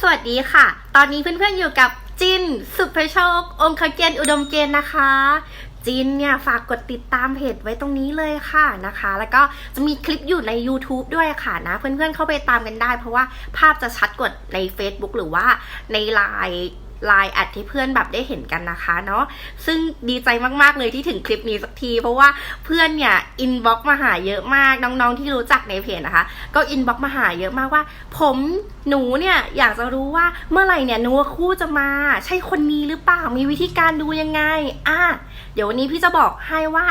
สวัสดีค่ะ ตอนนี้เพื่อนๆอยู่กับจิน สุภโชค องคเกณฑ์อุดมเกณฑ์นะคะ จินเนี่ยฝากกดติดตามเพจไว้ตรงนี้เลยค่ะนะคะ แล้วก็จะมีคลิปอยู่ใน YouTube ด้วยค่ะนะ เพื่อนๆเข้าไปตามกันได้ เพราะว่าภาพจะชัดกว่าใน Facebook หรือว่าในไลน์ ไลน์แอดที่เพื่อนแบบได้เห็นกันนะคะเนาะซึ่งดีใจมากๆเลยที่ถึงคลิปนี้สักที เพราะว่าเพื่อนเนี่ยอินบ็อกมาหาเยอะมากน้องๆที่รู้จักในเพจนะคะ ก็อินบ็อกมาหาเยอะมากว่า ผมหนูเนี่ยอยากจะรู้ว่าเมื่อไหร่เนี่ยนัวคู่จะมา ใช่คนนี้หรือเปล่ามีวิธีการดูยังไงอะเดี๋ยววันนี้พี่จะบอกให้ว่า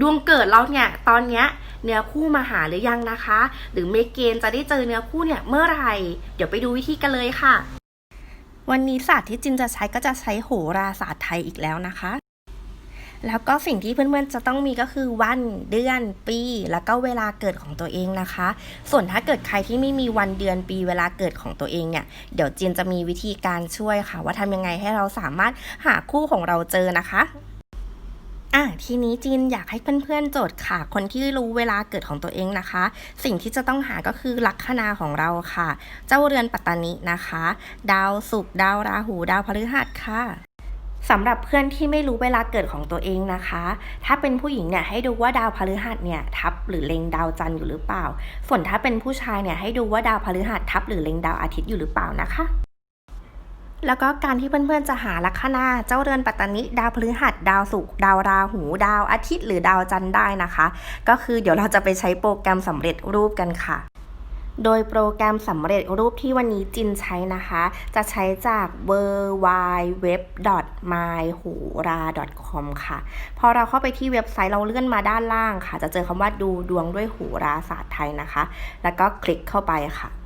ดวงเกิดเราเนี่ยตอนเนี้ยเนื้อคู่มาหาหรือยังนะคะ หรือเมเกณฑ์จะได้เจอเนื้อคู่เนี่ยเมื่อไหร่ เดี๋ยวไปดูวิธีกันเลยค่ะ วันนี้ศาสตร์ที่จินจะใช้ก็จะใช้โหราศาสตร์ไทยอีกแล้วนะคะ แล้วก็สิ่งที่เพื่อนๆจะต้องมีก็คือวันเดือนปี แล้วก็เวลาเกิดของตัวเองนะคะ ส่วนถ้าเกิดใครที่ไม่มีวันเดือนปีเวลาเกิดของตัวเองเนี่ย เดี๋ยวจินจะมีวิธีการช่วยค่ะ ว่าทำยังไงให้เราสามารถหาคู่ของเราเจอนะคะะทีนี้จินอยากให้เพื่อนๆโจทย์ค่ะ คนที่รู้เวลาเกิดของตัวเองนะคะ สิ่งที่จะต้องหาก็คือลัคนาของเราค่ะ เจ้าเรือนปัตตานีนะคะ ดาวศุกร์ดาวราหู ดาวพฤหัสค่ะสำหรับเพื่อนที่ไม่รู้เวลาเกิดของตัวเองนะคะ ถ้าเป็นผู้หญิงเนี่ยให้ดูว่าดาวพฤหัสเนี่ยทับหรือเล็งดาวจันทร์อยู่หรือเปล่า ส่วนถ้าเป็นผู้ชายเนี่ยให้ดูว่าดาวพฤหัสทับหรือเล็งดาวอาทิตย์อยู่หรือเปล่านะคะ แล้วก็การที่เพื่อนๆจะหาลัคนาเจ้าเรือนปัตตานิดาวพฤหัสดาวศุกร์ดาวราหูดาวอาทิตย์หรือดาวจันทร์ได้นะคะ ก็คือเดี๋ยวเราจะไปใช้โปรแกรมสำเร็จรูปกันค่ะโดยโปรแกรมสำเร็จรูปที่วันนี้จินใช้นะคะ จะใช้จาก w w w m y h o r a c o m ค่ะ พอเราเข้าไปที่เว็บไซต์เราเลื่อนมาด้านล่างค่ะ จะเจอคำว่าดูดวงด้วยโหราศาสตร์ไทยนะคะ แล้วก็คลิกเข้าไปค่ะ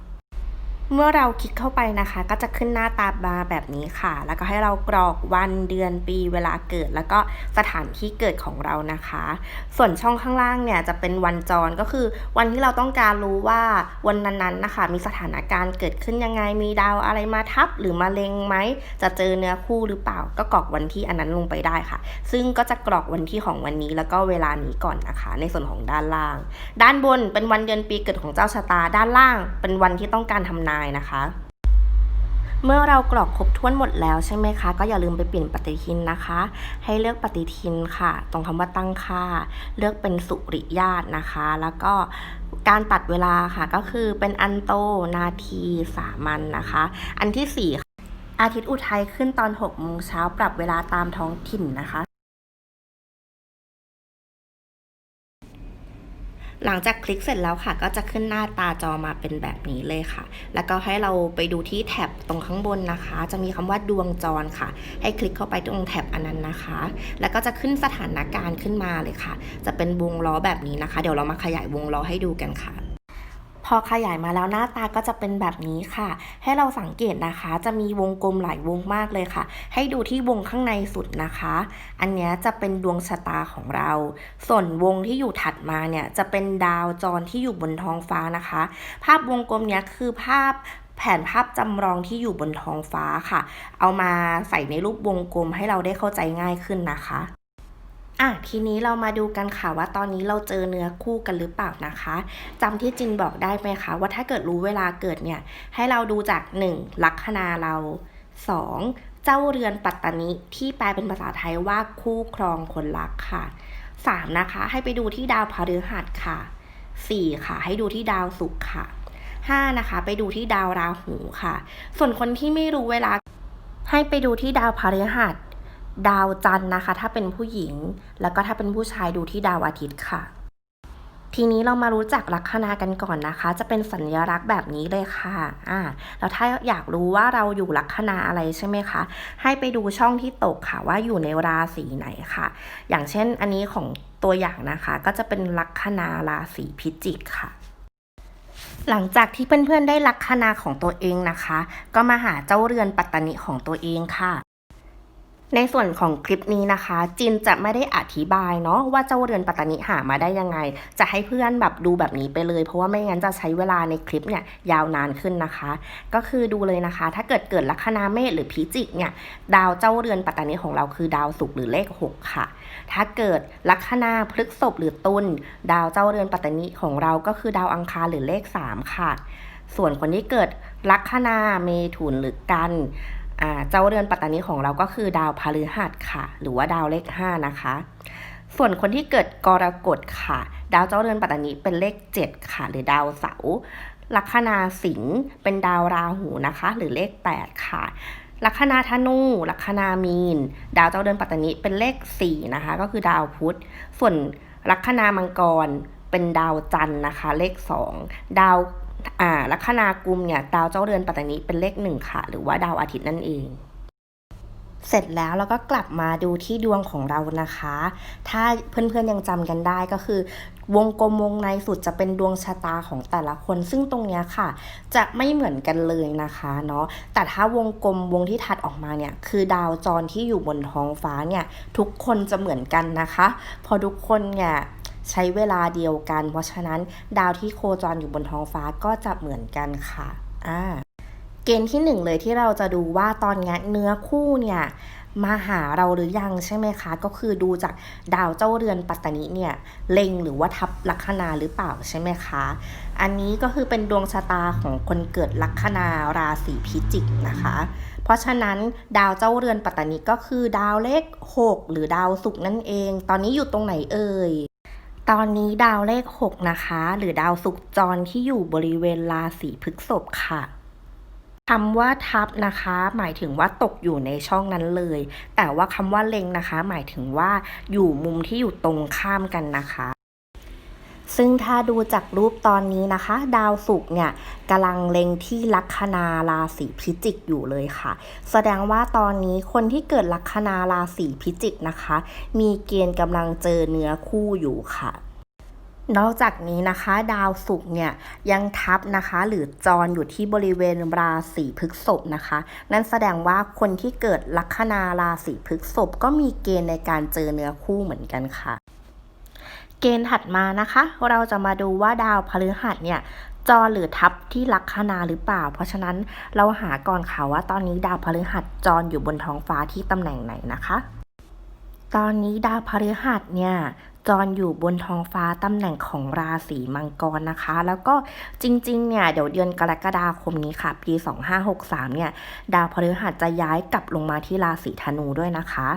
เมื่อเราคลิกเข้าไปนะคะ ก็จะขึ้นหน้าตามาแบบนี้ค่ะ แล้วก็ให้เรากรอกวันเดือนปีเวลาเกิด แล้วก็สถานที่เกิดของเรานะคะ ส่วนช่องข้างล่างเนี่ยจะเป็นวันจรก็คือวันที่เราต้องการรู้ว่าวันนั้นๆนะคะ มีสถานการณ์เกิดขึ้นยังไงมีดาวอะไรมาทับหรือมาเลงไหมจะเจอเนื้อคู่หรือเปล่า ก็กรอกวันที่อันนั้นลงไปได้ค่ะ ซึ่งก็จะกรอกวันที่ของวันนี้แล้วก็เวลานี้ก่อนนะคะ ในส่วนของด้านล่าง ด้านบนเป็นวันเดือนปีเกิดของเจ้าชะตา ด้านล่าง เป็นวันที่ต้องการทำนายนะคะ เมื่อเรากรอกครบถ้วนหมดแล้วใช่ไหมคะ ก็อย่าลืมไปเปลี่ยนปฏิทินนะคะ ให้เลือกปฏิทินค่ะ ตรงคำว่าตั้งค่า เลือกเป็นสุริยาตนะคะ แล้วก็การตัดเวลาค่ะก็คือเป็นอันโตนาทีสามัญนะคะ อันที่สี่อาทิตย์อุทัยขึ้นตอน6โมงเช้าปรับเวลาตามท้องถิ่นนะคะ หลังจากคลิกเสร็จแล้วค่ะ ก็จะขึ้นหน้าตาจอมาเป็นแบบนี้เลยค่ะ แล้วก็ให้เราไปดูที่แท็บตรงข้างบนนะคะ จะมีคำว่าดวงจรค่ะ ให้คลิกเข้าไปตรงแท็บอันนั้นนะคะ แล้วก็จะขึ้นสถานการณ์ขึ้นมาเลยค่ะ จะเป็นวงล้อแบบนี้นะคะ เดี๋ยวเรามาขยายวงล้อให้ดูกันค่ะ พอขยายมาแล้วหน้าตาก็จะเป็นแบบนี้ค่ะ ให้เราสังเกตนะคะ จะมีวงกลมหลายวงมากเลยค่ะ ให้ดูที่วงข้างในสุดนะคะ อันเนี้ยจะเป็นดวงชะตาของเรา ส่วนวงที่อยู่ถัดมาเนี่ยจะเป็นดาวจรที่อยู่บนท้องฟ้านะคะ ภาพวงกลมเนี้ยคือภาพแผนภาพจำลองที่อยู่บนท้องฟ้าค่ะ เอามาใส่ในรูปวงกลมให้เราได้เข้าใจง่ายขึ้นนะคะ อะทีนี้เรามาดูกันค่ะว่าตอนนี้เราเจอเนื้อคู่กันหรือเปล่านะคะจำที่จินบอกได้ไหมคะ ว่าถ้าเกิดรู้เวลาเกิดเนี่ย ให้เราดูจาก 1. ลัคนาเรา 2. เจ้าเรือนปัตตานิที่แปลเป็นภาษาไทยว่าคู่ครองคนรักค่ะ 3. นะคะ ให้ไปดูที่ดาวพฤหัสค่ะ 4. ค่ะ ให้ดูที่ดาวศุกร์ค่ะ 5. นะคะ ไปดูที่ดาวราหูค่ะ ส่วนคนที่ไม่รู้เวลาให้ไปดูที่ดาวพฤหัส ดาวจันทร์นะคะ ถ้าเป็นผู้หญิง แล้วก็ถ้าเป็นผู้ชายดูที่ดาวอาทิตย์ค่ะ ทีนี้เรามารู้จักลัคนากันก่อนนะคะ จะเป็นสัญลักษณ์แบบนี้เลยค่ะอ่าแล้วถ้าอยากรู้ว่าเราอยู่ลัคนาอะไรใช่ไหมคะ ให้ไปดูช่องที่ตกค่ะว่าอยู่ในราศีไหนค่ะ อย่างเช่นอันนี้ของตัวอย่างนะคะ ก็จะเป็นลัคนาราศีพิจิกค่ะหลังจากที่เพื่อนๆได้ลัคนาของตัวเองนะคะ ก็มาหาเจ้าเรือนปัตตานิของตัวเองค่ะ ในส่วนของคลิปนี้นะคะ จินจะไม่ได้อธิบายเนาะว่าเจ้าเรือนปัตตานิหามาได้ยังไง จะให้เพื่อนแบบดูแบบนี้ไปเลย เพราะว่าไม่งั้นจะใช้เวลาในคลิปเนี่ยยาวนานขึ้นนะคะ ก็คือดูเลยนะคะ ถ้าเกิดเกิดลัคนาเมษหรือพิจิกเนี่ยดาวเจ้าเรือนปัตตานิของเราคือดาวศุกร์หรือเลข 6 ค่ะ ถ้าเกิดลัคนาพฤษภหรือตุลดาวเจ้าเรือนปัตตานิของเราก็คือดาวอังคารหรือเลข 3 ค่ะ ส่วนคนที่เกิดลัคนาเมถุนหรือกัน เจ้าเรือนปัตตานีของเราก็คือดาวพฤหัสค่ะ หรือว่าดาวเลข 5 นะคะ ส่วนคนที่เกิดกรกฎค่ะ ดาวเจ้าเรือนปัตตานีเป็นเลข 7 ค่ะ หรือดาวเสาลัคนาสิงห์เป็นดาวราหูนะคะ หรือเลข 8 ค่ะลัคนาธนูลัคนามีน ดาวเจ้าเดือนปัตตานีเป็นเลข 4 นะคะ ก็คือดาวพุธ ส่วนลัคนามังกรเป็นดาวจันทร์นะคะ เลข 2 ดาว อ่าลัคนากุมเนี่ยดาวเจ้าเดือนปัตตานีเป็นเลข1ค่ะ หรือว่าดาวอาทิตย์นั่นเอง เสร็จแล้วเราก็กลับมาดูที่ดวงของเรานะคะ ถ้าเพื่อนๆยังจำกันได้ก็คือ วงกลมวงในสุดจะเป็นดวงชะตาของแต่ละคน ซึ่งตรงนี้ค่ะ จะไม่เหมือนกันเลยนะคะเนาะแต่ถ้าวงกลมวงที่ถัดออกมาเนี่ย คือดาวจรที่อยู่บนท้องฟ้าเนี่ย ทุกคนจะเหมือนกันนะคะเพอทุกคนเนี่ย ใช้เวลาเดียวกัน เพราะฉะนั้นดาวที่โคจรอยู่บนท้องฟ้าก็จะเหมือนกันค่ะอ่าเกณฑ์ที่หนึ่งเลยที่เราจะดูว่าตอนนี้เนื้อคู่เนี่ยมาหาเราหรือยังใช่ไหมคะ ก็คือดูจากดาวเจ้าเรือนปัตตานีเนี่ยเล็งหรือว่าทับลัคนาหรือเปล่าใช่ไหมคะ อันนี้ก็คือเป็นดวงชะตาของคนเกิดลัคนาราศีพิจิกนะคะ เพราะฉะนั้นดาวเจ้าเรือนปัตตานีก็คือดาวเลข 6 หรือดาวศุกร์นั่นเอง ตอนนี้อยู่ตรงไหนเอ่ย ตอนนี้ดาวเลข 6 นะคะ หรือดาวสุกจรที่อยู่บริเวณราศีพฤษภค่ะคำว่าทับนะคะ หมายถึงว่าตกอยู่ในช่องนั้นเลย แต่ว่าคำว่าเล็งนะคะ หมายถึงว่าอยู่มุมที่อยู่ตรงข้ามกันนะคะ ซึ่งถ้าดูจากรูปตอนนี้นะคะ ดาวศุกร์เนี่ยกำลังเล็งที่ลัคนาราศีพิจิกอยู่เลยค่ะ แสดงว่าตอนนี้คนที่เกิดลัคนาราศีพิจิกนะคะ มีเกณฑ์กำลังเจอเนื้อคู่อยู่ค่ะนอกจากนี้นะคะ ดาวศุกร์เนี่ยยังทับนะคะ หรือจรอยู่ที่บริเวณราศีพฤษภนะคะ นั่นแสดงว่าคนที่เกิดลัคนาราศีพฤษภก็มีเกณฑ์ในการเจอเนื้อคู่เหมือนกันค่ะ เกณฑ์ถัดมานะคะ เราจะมาดูว่าดาวพฤหัสเนี่ยจรหรือทับที่ลัคนาหรือเปล่า เพราะฉะนั้นเราหาก่อนค่ะว่าตอนนี้ดาวพฤหัสจรอยู่บนท้องฟ้าที่ตำแหน่งไหนนะคะ ตอนนี้ดาวพฤหัสเนี่ยจรอยู่บนท้องฟ้าตำแหน่งของราศีมังกรนะคะ แล้วก็จริงๆ เนี่ยเดี๋ยวเดือนกรกฎาคมนี้ค่ะ ปี 2563 เนี่ย ดาวพฤหัสจะย้ายกลับลงมาที่ราศีธนูด้วยนะคะ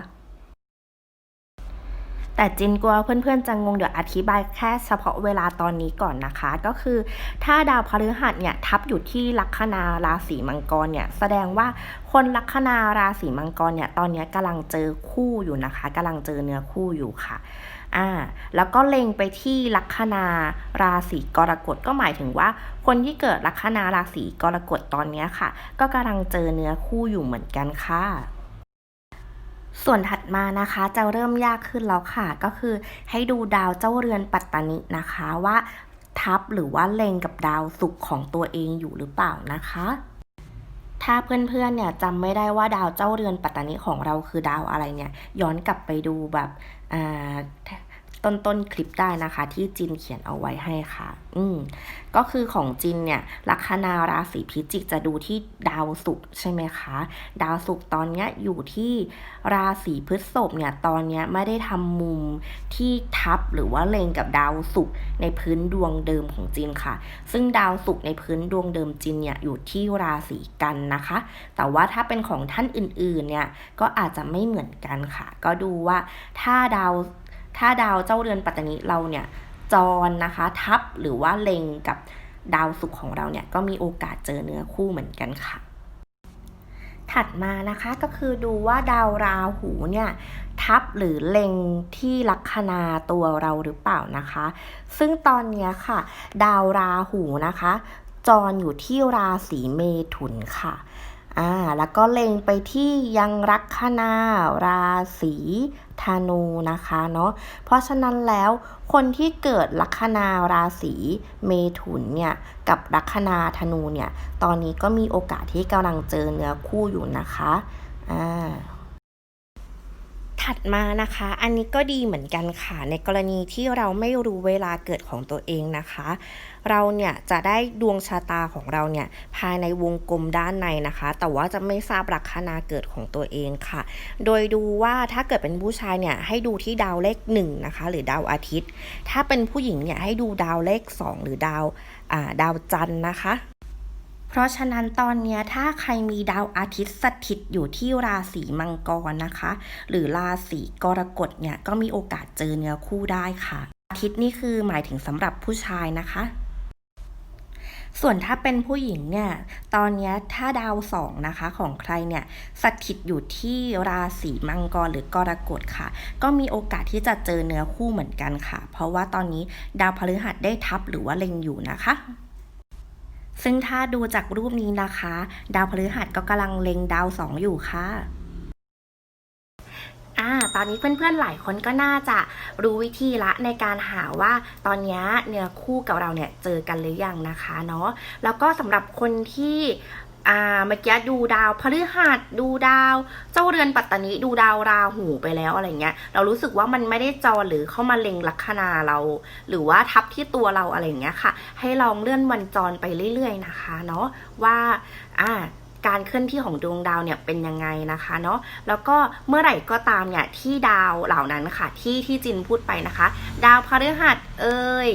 แต่จินกลัวเพื่อนๆจะงงเดี๋ยวอธิบายแค่เฉพาะเวลาตอนนี้ก่อนนะคะ ก็คือถ้าดาวพฤหัสเนี่ยทับอยู่ที่ลัคนาราศีมังกรเนี่ยแสดงว่าคนลัคนาราศีมังกรเนี่ยตอนนี้กำลังเจอคู่อยู่นะคะกำลังเจอเนื้อคู่อยู่ค่ะอ่าแล้วก็เล็งไปที่ลัคนาราศีกรกฎก็หมายถึงว่า คนที่เกิดลัคนาราศีกรกฎตอนนี้ค่ะ ก็กำลังเจอเนื้อคู่อยู่เหมือนกันค่ะ ส่วนถัดมานะคะจะเริ่มยากขึ้นแล้วค่ะ ก็คือให้ดูดาวเจ้าเรือนปัตตานินะคะว่าทับหรือว่าเลงกับดาวศุกร์ของตัวเองอยู่หรือเปล่านะคะถ้าเพื่อนๆ เนี่ยจำไม่ได้ว่าดาวเจ้าเรือนปัตตานิของเราคือดาวอะไรเนี่ย ย้อนกลับไปดูแบบอ่า ต้นต้นคลิปได้นะคะ ที่จินเขียนเอาไว้ให้ค่ะ อืมก็คือของจินเนี่ยลัคนาราศีพิจิกจะดูที่ดาวศุกร์ใช่ไหมคะ ดาวศุกร์ตอนเนี้ยอยู่ที่ราศีพฤษภเนี่ยตอนเนี้ยไม่ได้ทำมุมที่ทับหรือว่าเลงกับดาวศุกร์ในพื้นดวงเดิมของจินค่ะ ซึ่งดาวศุกร์ในพื้นดวงเดิมจินเนี่ยอยู่ที่ราศีกันนะคะ แต่ว่าถ้าเป็นของท่านอื่นๆเนี่ยก็อาจจะไม่เหมือนกันค่ะ ก็ดูว่าถ้าดาว ถ้าดาวเจ้าเรือนปัตตานีเราเนี่ยจรนะคะ ทับหรือว่าเล็งกับดาวศุกร์ของเราเนี่ยก็มีโอกาสเจอเนื้อคู่เหมือนกันค่ะ ถัดมานะคะก็คือดูว่าดาวราหูเนี่ยทับหรือเล็งที่ลัคนาตัวเราหรือเปล่านะคะ ซึ่งตอนนี้ค่ะ ดาวราหูนะคะ จรอยู่ที่ราศีเมถุนค่ะ อ่าแล้วก็เล็งไปที่ยังรักคนาราศีธนูนะคะเนาะเพราะฉะนั้นแล้วคนที่เกิดลัคนาราศีเมถุนเนี่ยกับลัคนาธนูเนี่ยตอนนี้ก็มีโอกาสที่กำลังเจอเนื้อคู่อยู่นะคะอ่า ถัดมานะคะ อันนี้ก็ดีเหมือนกันค่ะ ในกรณีที่เราไม่รู้เวลาเกิดของตัวเองนะคะ เราเนี่ยจะได้ดวงชะตาของเราเนี่ยภายในวงกลมด้านในนะคะ แต่ว่าจะไม่ทราบลัคนาเกิดของตัวเองค่ะ โดยดูว่าถ้าเกิดเป็นผู้ชายเนี่ยให้ดูที่ดาวเลขหนึ่งนะคะหรือดาวอาทิตย์ ถ้าเป็นผู้หญิงเนี่ยให้ดูดาวเลขสองหรือดาวดาวจันทร์นะคะ เพราะฉะนั้นตอนนี้ถ้าใครมีดาวอาทิตย์สถิตอยู่ที่ราศีมังกรนะคะ หรือราศีกรกฎเนี่ยก็มีโอกาสเจอเนื้อคู่ได้ค่ะ อาทิตย์นี่คือหมายถึงสำหรับผู้ชายนะคะส่วนถ้าเป็นผู้หญิงเนี่ย ตอนนี้ถ้าดาวสองนะคะของใครเนี่ยสถิตอยู่ที่ราศีมังกรหรือกรกฎค่ะ ก็มีโอกาสที่จะเจอเนื้อคู่เหมือนกันค่ะ เพราะว่าตอนนี้ดาวพฤหัสได้ทับหรือว่าเล็งอยู่นะคะ ซึ่งถ้าดูจากรูปนี้นะคะ ดาวพฤหัสก็กำลังเล็งดาวสองอยู่ค่ะอ่าตอนนี้เพื่อนๆหลายคนก็น่าจะรู้วิธีละในการหาว่าตอนนี้เนื้อคู่กับเราเนี่ยเจอกันหรือยังนะคะเนาะแล้วก็สำหรับคนที่ อ่าเมื่อกี้ดูดาวพฤหัสดูดาว เจ้าเรือนปัตตานีดูดาวราหูไปแล้วอะไรเงี้ย เรารู้สึกว่ามันไม่ได้จรหรือเข้ามาเล็งลัคนาเรา หรือว่าทับที่ตัวเราอะไรเงี้ยค่ะ ให้ลองเลื่อนวันจรไปเรื่อย ๆ นะคะเนาะว่าอ่าการเคลื่อนที่ของดวงดาวเนี่ยเป็นยังไงนะคะเนาะแล้วก็เมื่อไหร่ก็ตามเนี่ยที่ดาวเหล่านั้นนะคะที่ที่จินพูดไปนะคะ ดาวพฤหัสเอ่ย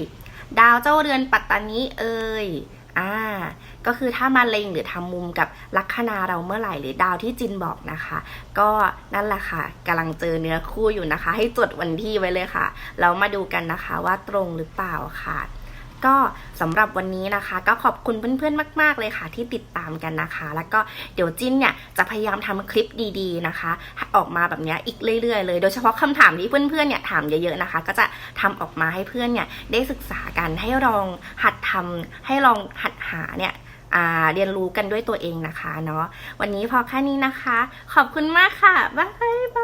ดาวเจ้าเรือนปัตตานีเอ่ยอ่า ก็คือถ้ามาเล็งหรือทำมุมกับลัคนาเราเมื่อไหร่หรือดาวที่จินบอกนะคะ ก็นั่นแหละค่ะกำลังเจอเนื้อคู่อยู่นะคะ ให้จดวันที่ไว้เลยค่ะแล้วมาดูกันนะคะว่าตรงหรือเปล่าค่ะก็สำหรับวันนี้นะคะ ก็ขอบคุณเพื่อนๆ มาก ๆ เลยค่ะ ที่ติดตามกันนะคะ แล้วก็เดี๋ยวจิ้นเนี่ยจะพยายามทำคลิปดีๆนะคะ ออกมาแบบนี้อีกเรื่อยๆ เลย โดยเฉพาะคำถามที่เพื่อนๆ เนี่ยถามเยอะๆนะคะ ก็จะทำออกมาให้เพื่อนเนี่ยได้ศึกษากันให้ลองหัดทำให้ลองหัดหาเนี่ย เรียนรู้กันด้วยตัวเองนะคะเนาะวันนี้พอแค่นี้นะคะ ขอบคุณมากค่ะบ๊ายบาย